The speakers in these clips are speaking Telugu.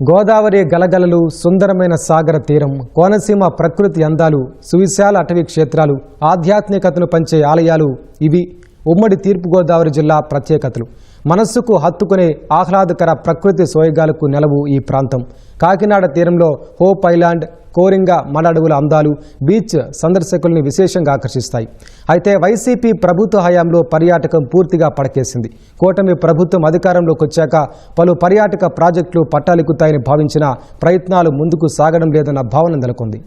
గోదావరి గలగలలు సుందరమైన సాగర తీరం కోనసీమ ప్రకృతి అందాలు సువిశాల అటవీ క్షేత్రాలు ఆధ్యాత్మికతను పంచే ఆలయాలు ఇవి. ఉమ్మడి తూర్పుగోదావరి జిల్లా ప్రత్యేకతలు. మనస్సుకు హత్తుకునే ఆహ్లాదకర ప్రకృతి సోయగాలకు నెలవు ఈ ప్రాంతం. కాకినాడ తీరంలో హోప్ ఐలాండ్ కోరింగ మడడుగుల అందాలు బీచ్ సందర్శకుల్ని విశేషంగా ఆకర్షిస్తాయి. అయితే వైసీపీ ప్రభుత్వ హయాంలో పర్యాటకం పూర్తిగా పడకేసింది. కూటమి ప్రభుత్వం అధికారంలోకి వచ్చాక పలు పర్యాటక ప్రాజెక్టులు పట్టాలెక్కుతాయని భావించిన ప్రయత్నాలు ముందుకు సాగడం లేదన్న భావన నెలకొంది.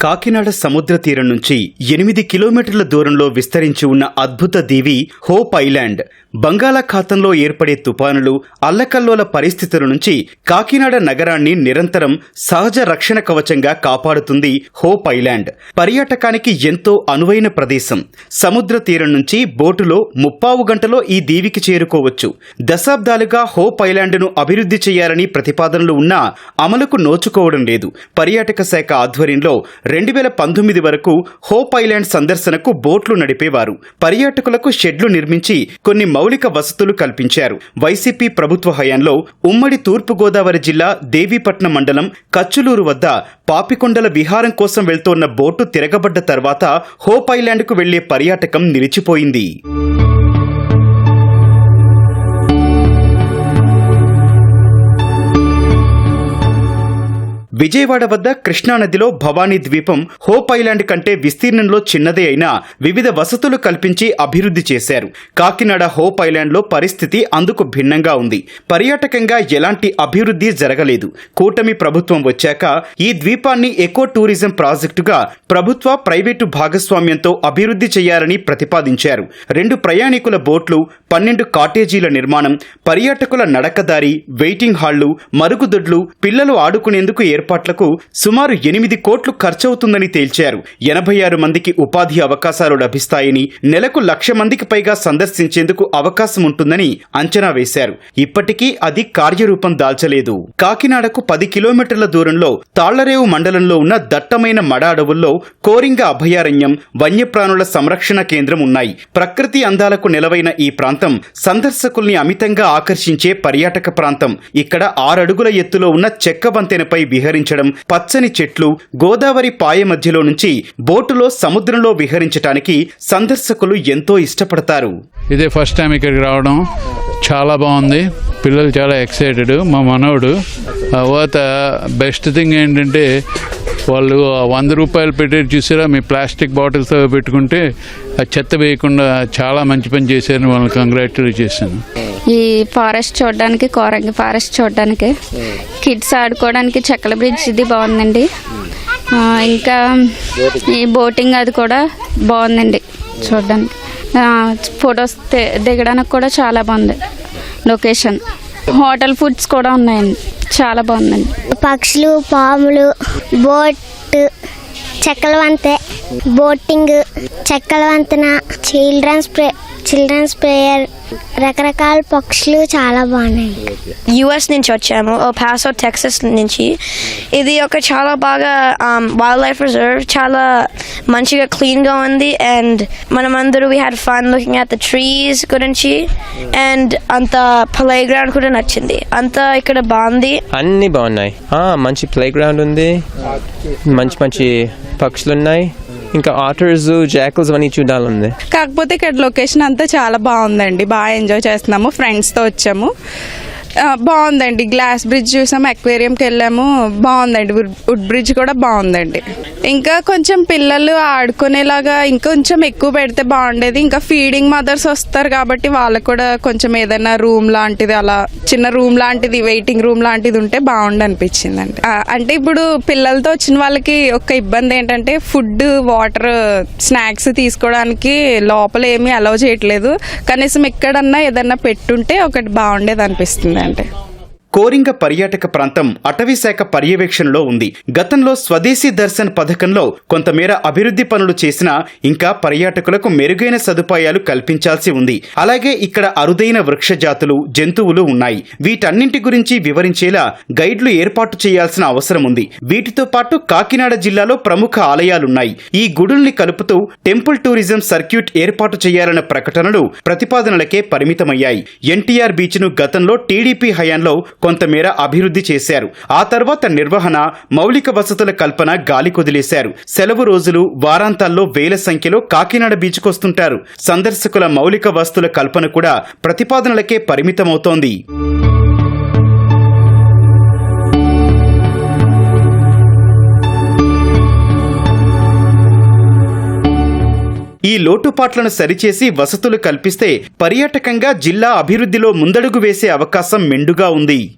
కాకినాడ సముద్ర తీరం నుంచి ఎనిమిది కిలోమీటర్ల దూరంలో విస్తరించి ఉన్న అద్భుత దీవి హోప్ ఐలాండ్. బంగాళాఖాతంలో ఏర్పడే తుపానులు అల్లకల్లోల పరిస్థితుల నుంచి కాకినాడ నగరాన్ని నిరంతరం సహజ రక్షణ కవచంగా కాపాడుతుంది హోప్ ఐలాండ్. పర్యాటకానికి ఎంతో అనువైన ప్రదేశం. సముద్ర తీరం నుంచి బోటులో ముప్పావు గంటలో ఈ దీవికి చేరుకోవచ్చు. దశాబ్దాలుగా హోప్ ఐలాండ్ను అభివృద్ధి చేయాలని ప్రతిపాదనలు ఉన్నా అమలుకు నోచుకోవడం లేదు. పర్యాటక శాఖ ఆధ్వర్యంలో రెండు వేల పంతొమ్మిది వరకు హోప్ ఐలాండ్ సందర్శనకు బోట్లు నడిపేవారు. పర్యాటకులకు షెడ్లు నిర్మించి కొన్ని మౌ మౌలిక వసతులు కల్పించారు. వైసీపీ ప్రభుత్వ హయాంలో ఉమ్మడి తూర్పుగోదావరి జిల్లా దేవీపట్నం మండలం కచ్చులూరు వద్ద పాపికొండల విహారం కోసం వెళ్తోన్న బోటు తిరగబడ్డ తర్వాత హోప్ ఐలాండ్కు వెళ్ళే పర్యాటకం నిలిచిపోయింది. విజయవాడ వద్ద కృష్ణానదిలో భవానీ ద్వీపం హోప్ ఐలాండ్ కంటే విస్తీర్ణంలో చిన్నదే అయినా వివిధ వసతులు కల్పించి అభివృద్ధి చేశారు. కాకినాడ హోప్ ఐలాండ్లో పరిస్థితి అందుకు భిన్నంగా ఉంది. పర్యాటకంగా ఎలాంటి అభివృద్ధి జరగలేదు. కూటమి ప్రభుత్వం వచ్చాక ఈ ద్వీపాన్ని ఎకో టూరిజం ప్రాజెక్టుగా ప్రభుత్వ ప్రైవేటు భాగస్వామ్యంతో అభివృద్ధి చేయాలని ప్రతిపాదించారు. రెండు ప్రయాణికుల బోట్లు పన్నెండు కాటేజీల నిర్మాణం పర్యాటకుల నడకదారి వెయిటింగ్ హాళ్ళు మరుగుదొడ్లు పిల్లలు ఆడుకునేందుకు ఏర్పాట్లకు సుమారు ఎనిమిది కోట్లు ఖర్చవుతుందని తేల్చారు. ఎనభై ఆరు మందికి ఉపాధి అవకాశాలు లభిస్తాయని నెలకు లక్ష మందికి పైగా సందర్శించేందుకు అవకాశం ఉంటుందని అంచనా వేశారు. ఇప్పటికీ అది కార్యరూపం దాల్చలేదు. కాకినాడకు పది కిలోమీటర్ల దూరంలో తాళ్ళరేవు మండలంలో ఉన్న దట్టమైన మడ అడవుల్లో కోరింగ అభయారణ్యం వన్యప్రాణుల సంరక్షణ కేంద్రం ఉన్నాయి. ప్రకృతి అందాలకు నెలవైన ఈ ప్రాంతం సందర్శకుల్ని అమితంగా ఆకర్షించే పర్యాటక ప్రాంతం. ఇక్కడ ఆరడుగుల ఎత్తులో ఉన్న చెక్క వంతెనపై విహరించడం పచ్చని చెట్లు గోదావరి పాయ మధ్యలో నుంచి బోటులో సముద్రంలో విహరించటానికి సందర్శకులు ఎంతో ఇష్టపడతారు. ఇదే ఫస్ట్ టైం ఇక్కడికి రావడం. చాలా బాగుంది. పిల్లలు చాలా ఎక్సైటెడ్ మా మనవడు తర్వాత బెస్ట్ థింగ్ ఏంటంటే వాళ్ళు వంద రూపాయలు పెట్టేది చూసారా? మీ ప్లాస్టిక్ బాటిల్స్ పెట్టుకుంటే ఆ చెత్త వేయకుండా చాలా మంచి పని చేశారని వాళ్ళని కంగ్రాచులేట్ చేశాను. ఈ ఫారెస్ట్ చూడడానికి కోరంగి ఫారెస్ట్ చూడడానికి. కిడ్స్ ఆడుకోవడానికి చెక్కల బ్రిడ్జ్ ఇది బాగుందండి. ఇంకా ఈ బోటింగ్ అది కూడా బాగుందండి చూడడానికి. ఫొటోస్ దిగడానికి కూడా చాలా బాగుంది లొకేషన్ హోటల్ ఫుడ్స్ కూడా ఉన్నాయండి. చాలా బాగుందండి. పక్షులు పాములు బోట్ చెక్కల వంతె బోటింగ్ చెక్కల వంతెన చిల్డ్రన్స్ ప్రే చిల్డ్రన్స్ ప్రేయర్ రకరకాల పక్షులు చాలా బాగున్నాయి. యుఎస్ నుంచి వచ్చాము ఓ పాసో టెక్సస్ నుంచి. ఇది ఒక చాలా బాగా వైల్డ్ లైఫ్ రిజర్వ్ చాలా మంచిగా క్లీన్గా ఉంది. అండ్ మనమందరూ we had fun looking at the trees గురించి. అండ్ అంత ప్లే గ్రౌండ్ కూడా నచ్చింది. అంతా ఇక్కడ బాగుంది. అన్నీ బాగున్నాయి. ఆ, మంచి ప్లే గ్రౌండ్ ఉంది. మంచి మంచి పక్షులు ఉన్నాయి ఇంకా ఆటర్స్ జాకల్స్ అన్నీ చూడాలండి. కాకపోతే ఇక్కడ లొకేషన్ అంతా చాలా బాగుందండి. బాగా ఎంజాయ్ చేస్తున్నాము. ఫ్రెండ్స్తో వచ్చాము. బాగుందండి. గ్లాస్ బ్రిడ్జ్ చూసాము అక్వేరియంకి వెళ్ళాము. బాగుందండి. వుడ్ బ్రిడ్జ్ కూడా బాగుందండి. ఇంకా కొంచెం పిల్లలు ఆడుకునేలాగా ఇంకొంచెం ఎక్కువ పెడితే బాగుండేది. ఇంకా ఫీడింగ్ మదర్స్ వస్తారు కాబట్టి వాళ్ళకు కూడా కొంచెం ఏదైనా రూమ్ లాంటిది అలా చిన్న రూమ్ లాంటిది వెయిటింగ్ రూమ్ లాంటిది ఉంటే బాగుండు అనిపించిందండి. అంటే ఇప్పుడు పిల్లలతో వచ్చిన వాళ్ళకి ఒక ఇబ్బంది ఏంటంటే ఫుడ్ వాటర్ స్నాక్స్ తీసుకోవడానికి లోపల ఏమీ అలౌ చేయట్లేదు. కనీసం ఎక్కడన్నా ఏదన్నా పెట్టుంటే ఒకటి బాగుండేది అనిపిస్తుంది. అంటే కోరింగ పర్యాటక ప్రాంతం అటవీశాఖ పర్యవేక్షణలో ఉంది. గతంలో స్వదేశీ దర్శన్ పథకంలో కొంతమేర అభివృద్ధి పనులు చేసినా ఇంకా పర్యాటకులకు మెరుగైన సదుపాయాలు కల్పించాల్సి ఉంది. అలాగే ఇక్కడ అరుదైన వృక్ష జాతులు జంతువులు ఉన్నాయి. వీటన్నింటి గురించి వివరించేలా గైడ్లు ఏర్పాటు చేయాల్సిన అవసరం ఉంది. వీటితో పాటు కాకినాడ జిల్లాలో ప్రముఖ ఆలయాలున్నాయి. ఈ గుడుల్ని కలుపుతూ టెంపుల్ టూరిజం సర్క్యూట్ ఏర్పాటు చేయాలన్న ప్రకటనలు ప్రతిపాదనలకే పరిమితమయ్యాయి. ఎన్టీఆర్ బీచ్ను గతంలో టీడీపీ హయాంలో కొంతమేర అభివృద్ధి చేశారు. ఆ తర్వాత నిర్వహణ మౌలిక వసతుల కల్పన గాలి కుదిలేశారు. సెలవు రోజులు వారాంతాల్లో వేల సంఖ్యలో కాకినాడ బీచ్కు వస్తుంటారు సందర్శకుల మౌలిక వస్తుల కల్పన కూడా ప్రతిపాదనలకే పరిమితమవుతోంది. ఈ లోటుపాట్లను సరిచేసి వసతులు కల్పిస్తే పర్యాటకంగా జిల్లా అభివృద్ధిలో ముందడుగు వేసే అవకాశం మెండుగా ఉంది.